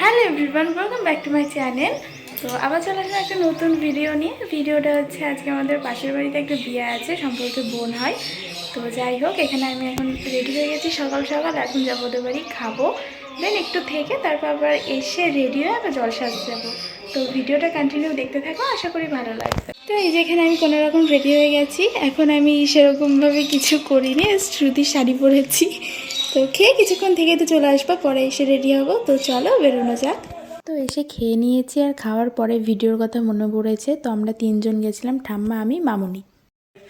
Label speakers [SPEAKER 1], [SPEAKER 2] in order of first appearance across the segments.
[SPEAKER 1] Hello everyone welcome back to my channel তো আবার চলে আসলাম একটা নতুন ভিডিও নিয়ে। ভিডিওটা হচ্ছে আজকে আমাদের পাশের বাড়িতে একটা বিয়ে আছে, সম্পর্কে বোন হয়। তো যাই হোক, এখানে আমি এখন রেডি হয়ে গেছি সকাল সকাল। এখন যাব ওদের বাড়ি খাব। দেন একটু থেকে তারপর আবার এসে রেডি হয়ে আবার জল সাজতে যাব। তো ভিডিওটা কন্টিনিউ দেখতে থাকো, আশা করি ভালো লাগবে। তো এই যে এখানে আমি কোনো রকম রেডি হয়ে গেছি। এখন আমি সেরকমভাবে কিছু করিনি শ্রুতির শাড়ি পরেছি। তো খেয়ে কিছুক্ষণ থেকে তো চলে আসব পরে এসে রেডি হব। তো চলো বেরোনো যাক। তো এসে খেয়ে নিয়েছি আর খাওয়ার পরে ভিডিওর কথা মনে পড়েছে তো আমরা তিনজন গেছিলাম ঠাম্মা আমি মামুনি।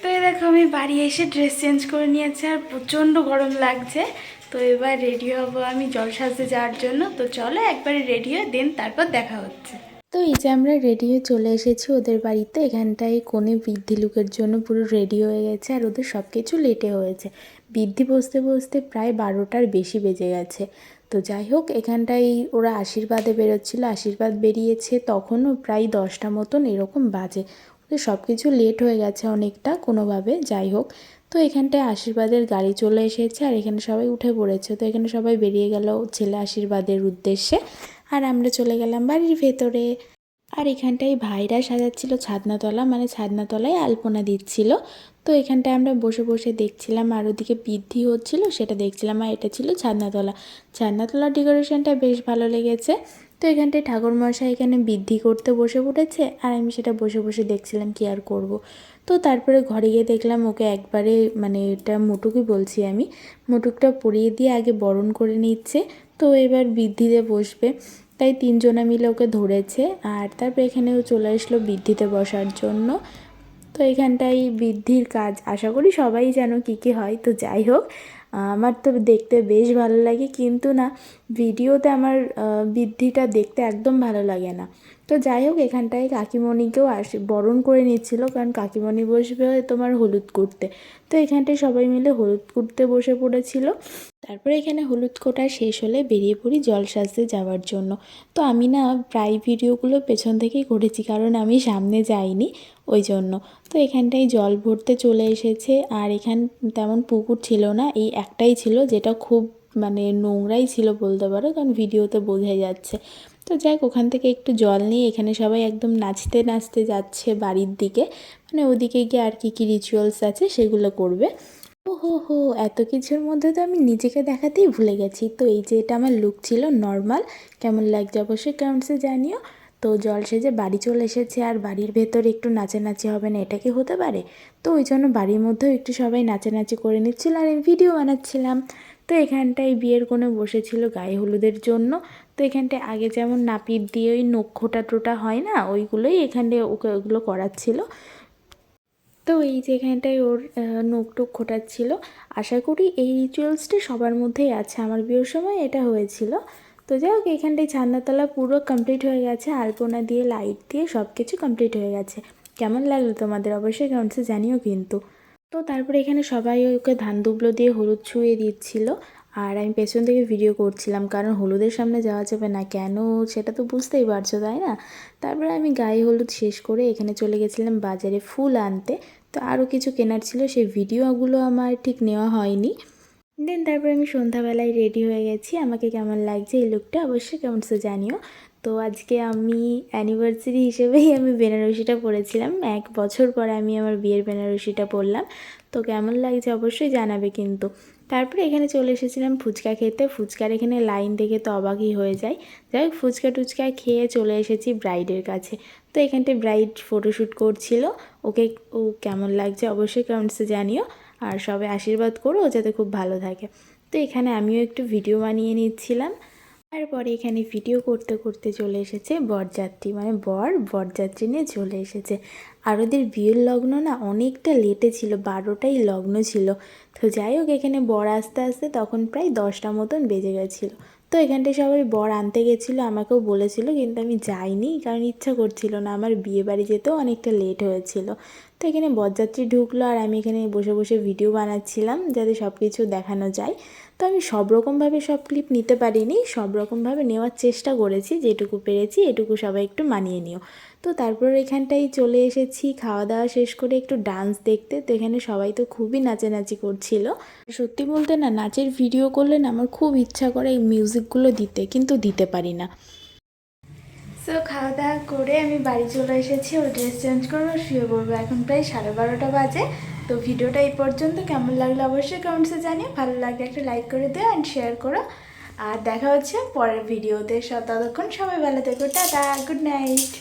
[SPEAKER 1] তো এই দেখো আমি বাড়ি এসে ড্রেস চেঞ্জ করে নিয়েছি আর প্রচণ্ড গরম লাগছে। তো এবার রেডি হব আমি জল সাজতে যাওয়ার জন্য। তো চলো একবারে রেডি হয়ে দেন তারপর দেখা হচ্ছে। তো এই যে আমরা রেডি হয়ে চলে এসেছি ওদের বাড়িতে, এখানটায় কোণে বৃদ্ধি লুকের জন্য পুরো রেডি হয়ে গেছে আর ওদের সব কিছু লেটে হয়েছে। বৃদ্ধি বসতে বসতে প্রায় বারোটার বেশি বেজে গেছে। তো যাই হোক, এখানটায় ওরা আশীর্বাদে বেরোচ্ছিল, আশীর্বাদ বেরিয়েছে তখনও প্রায় দশটা মতন এরকম বাজে। ওদের সব কিছু লেট হয়ে গেছে অনেকটা কোনোভাবে, যাই হোক। তো এখানটায় আশীর্বাদের গাড়ি চলে এসেছে আর এখানে সবাই উঠে পড়েছে। তো এখানে সবাই বেরিয়ে গেল ছেলে আশীর্বাদের উদ্দেশ্যে। আর আমরা চলে গেলাম বাড়ির ভেতরে। আর এখানটায় ভাইরা সাজাচ্ছিল ছাদনাতলা মানে ছাদনাতলায় আলপনা দিচ্ছিল। তো এখানটায় আমরা বসে বসে দেখছিলাম আর ওদিকে বৃদ্ধি হচ্ছিল, সেটা দেখছিলাম আর এটা ছিল ছাদনাতলা। ছাদনাতলার ডেকোরেশনটা বেশ ভালো লেগেছে। তো এখানটায় ঠাকুরমশাই এখানে বৃদ্ধি করতে বসে পড়েছে আর আমি সেটা বসে বসে দেখছিলাম কি আর করব। তো তারপরে ঘরে গিয়ে দেখলাম ওকে একবারে মানে এটা মুটুকই বলছি আমি, মুটুকটা পরিয়ে দিয়ে আগে বরণ করে নিচ্ছে। তো এবার বৃদ্ধিতে বসবে। তাই তিনজনা মিলে ওকে ধরেছে আর তারপর এখানেও চলে আসলো বৃদ্ধিতে বসার জন্য। তো এখানটাই বৃদ্ধির কাজ, আশা করি সবাই যেন কী কী হয়। তো যাই হোক আমার তো দেখতে বেশ ভালো লাগে, কিন্তু না, ভিডিওতে আমার বৃদ্ধিটা দেখতে একদম ভালো লাগে না। তো যাই হোক, এখানটায় কাকিমণিকেও আস বরণ করে নিচ্ছিল, কারণ কাকিমণি বসবে তোমার হলুদ করতে তো এখানটায় সবাই মিলে হলুদ করতে বসে পড়েছিল। তারপরে এখানে হলুদ কোটা শেষ হলে বেরিয়ে পড়ি জল সাজতে যাওয়ার জন্য। তো আমি না প্রায় ভিডিওগুলো পেছন থেকেই করেছি, কারণ আমি সামনে যাইনি। ওই জন্য। তো এখানটায় জল ভরতে চলে এসেছে। আর এখান তেমন পুকুর ছিল না, এই একটাই ছিল যেটা খুব মানে নোংরাই ছিল বলতে পারো, কারণ ভিডিওতে বোঝা যাচ্ছে। তো যাক, ওখান থেকে একটু জল নিয়ে এখানে সবাই একদম নাচতে নাচতে যাচ্ছে বাড়ির দিকে। মানে ওদিকে গিয়ে আর কি কী রিচুয়ালস আছে সেগুলো করবে। ও হো হো এত কিছুর মধ্যে তো আমি নিজেকে দেখাতেই ভুলে গেছি। তো এই যে এটা আমার লুক ছিল নর্মাল কেমন লাগছে অবশ্যই কেমনসে জানিও। তো জল সেজে বাড়ি চলে এসেছে আর বাড়ির ভেতরে একটু নাচানাচি হবে না এটা কি হতে পারে? তো ওই জন্য বাড়ির মধ্যেও একটু সবাই নাচানাচি করে নিচ্ছিল আর আমি ভিডিও বানাচ্ছিলাম। তো এখানটায় বিয়ের কোনো বসেছিল গায়ে হলুদের জন্য। তো এখানটায় আগে যেমন নাপিত দিয়ে ওই নখ খোটা টোটা হয় না ওইগুলোই এখানে ওকে ওগুলো করাচ্ছিল। তো এই যে এখানটায় ওর আহ, নখ টুক খোটাচ্ছিল। আশা করি এই রিচুয়ালসটা সবার মধ্যেই আছে। আমার বিয়ের সময় এটা হয়েছিল। তো যাই হোক, এখানটায় ছান্নাতলা পুরো কমপ্লিট হয়ে গেছে। আলপনা দিয়ে লাইট দিয়ে সব কিছু কমপ্লিট হয়ে গেছে। কেমন লাগল তোমাদের? অবশ্যই কেমন সে জানিও কিন্তু। তো তারপরে এখানে সবাই ওকে ধান দুবলো দিয়ে হলুদ ছুঁয়ে দিচ্ছিল। আর আমি পেছন থেকে ভিডিও করছিলাম, কারণ হলুদের সামনে যাওয়া যাবে না কেন? সেটা তো বুঝতেই পারছ, তাই না? তারপরে আমি গায়ে হলুদ শেষ করে এখানে চলে গেছিলাম বাজারে ফুল আনতে। তো আরও কিছু কেনার ছিল, সেই ভিডিওগুলো আমার ঠিক নেওয়া হয়নি। দেন তারপরে আমি সন্ধ্যাবেলায় রেডি হয়ে গেছি। আমাকে কেমন লাগছে এই লুকটা অবশ্যই কেমন সে জানিও। তো আজকে আমি অ্যানিভার্সারি হিসেবেই আমি বেনারসিটা পরেছিলাম। এক বছর পরে আমি আমার বিয়ের বেনারসিটা পরলাম। তো কেমন লাগছে অবশ্যই জানাবে কিন্তু। তারপরে এখানে চলে এসেছিলাম ফুচকা খেতে। ফুচকার এখানে লাইন দেখে তো অবাকই হয়ে যায় যাই হোক, ফুচকা টুচকা খেয়ে চলে এসেছি ব্রাইডের কাছে। তো এখানটায় ব্রাইড ফটোশ্যুট করছিল। ওকে ও কেমন লাগছে অবশ্যই কমেন্টসে জানিও। আর সবে আশীর্বাদ করো যাতে খুব ভালো থাকে। তো এখানে আমিও একটু ভিডিও বানিয়ে নিচ্ছিলাম। তারপরে এখানে ভিডিও করতে করতে চলে এসেছে বরযাত্রী। মানে বর বরযাত্রী নিয়ে চলে এসেছে। আর ওদের বিয়ের লগ্ন না অনেকটা লেটে ছিল, বারোটাই লগ্ন ছিল। তো যাই হোক, এখানে বর আসতে আসতে তখন প্রায় দশটা মতন বেজে গেছিল। তো এখানটায় সবাই বর আনতে গেছিল, আমাকেও বলেছিল, কিন্তু আমি যাইনি কারণ ইচ্ছা করছিল না। আমার বিয়ে বাড়ি যেতেও অনেকটা লেট হয়েছিল। তো এখানে বরযাত্রী ঢুকলো আর আমি এখানে বসে বসে ভিডিও বানাচ্ছিলাম যাতে সব কিছু দেখানো যায়। তো আমি সব রকমভাবে সব ক্লিপ নিতে পারিনি সব রকমভাবে নেওয়ার চেষ্টা করেছি, যেটুকু পেরেছি এটুকু সবাই একটু মানিয়ে নিও। তো তারপর এখানটায় চলে এসেছি খাওয়া দাওয়া শেষ করে একটু ডান্স দেখতে, তো এখানে সবাই তো খুবই নাচানাচি করছিল। সত্যি বলতে না, নাচের ভিডিও করলে না আমার খুব ইচ্ছা করে এই মিউজিকগুলো দিতে, কিন্তু দিতে পারি না। তো খাওয়া দাওয়া করে আমি বাড়ি চলে এসেছি ও ড্রেস চেঞ্জ করব, শুয়ে পড়ব। এখন প্রায় সাড়ে বারোটা বাজে। তো ভিডিওটা এই পর্যন্ত। কেমন লাগল অবশ্যই কমেন্টসে জানিয়ে ভালো লাগলে একটা লাইক করে দিও অ্যান্ড শেয়ার করো। আর দেখা হচ্ছে পরের ভিডিওতে। সব ততক্ষণ সবাই ভালো থেকো। Tata good night